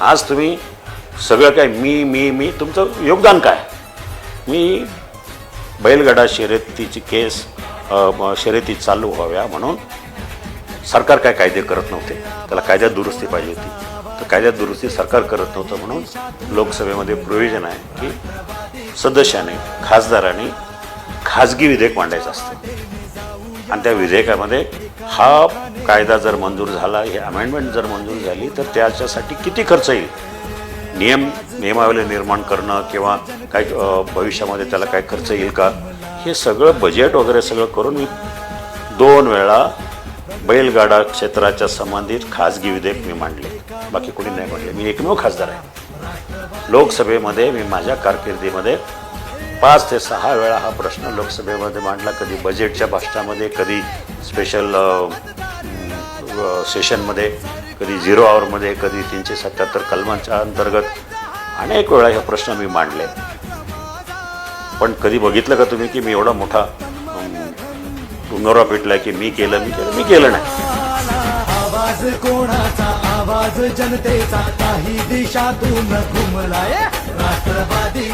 आज तुम्ही सगळं काय मी मी मी तुमचं योगदान काय? मी बैलगाडा शर्यतीची केस शर्यती चालू व्हाव्या म्हणून सरकार काय कायदे करत नव्हते. त्याला कायद्यात दुरुस्ती पाहिजे होती. तर कायद्यात दुरुस्ती सरकार करत नव्हतं म्हणून लोकसभेमध्ये प्रोव्हिजन आहे की सदस्याने खासदाराने खाजगी विधेयक मांडायचं असतं. आणि त्या विधेयकामध्ये हा कायदा जर मंजूर झाला हे अमेंडमेंट जर मंजूर झाली तर त्याच्यासाठी किती खर्च येईल? नियम नियमावली निर्माण करणं किंवा काय भविष्यामध्ये त्याला काय खर्च येईल का? हे सगळं बजेट वगैरे सगळं करून मी दोन वेळा बैलगाडा क्षेत्राच्या संबंधित खाजगी विधेयक मी मांडले. बाकी कोणी नाही मांडले. मी एकमेव खासदार आहे. लोकसभेमध्ये मी माझ्या कारकिर्दीमध्ये पाच ते सहा वेळा हा प्रश्न लोकसभेमध्ये मांडला. कधी बजेटच्या भाषणामध्ये कधी स्पेशल सेशनमध्ये कधी झिरो आवरमध्ये कधी तीनशे सत्याहत्तर कलमांच्या अंतर्गत अनेक वेळा हे प्रश्न मी मांडले. पण कधी बघितलं का तुम्ही की मी एवढा मोठा डोंगरा पेटला की मी केलं मी केलं मी केलं नाही. आवाज कोणाचा? आवाज जनतेचा. काही दिशातून घुमलाय राष्ट्रवादी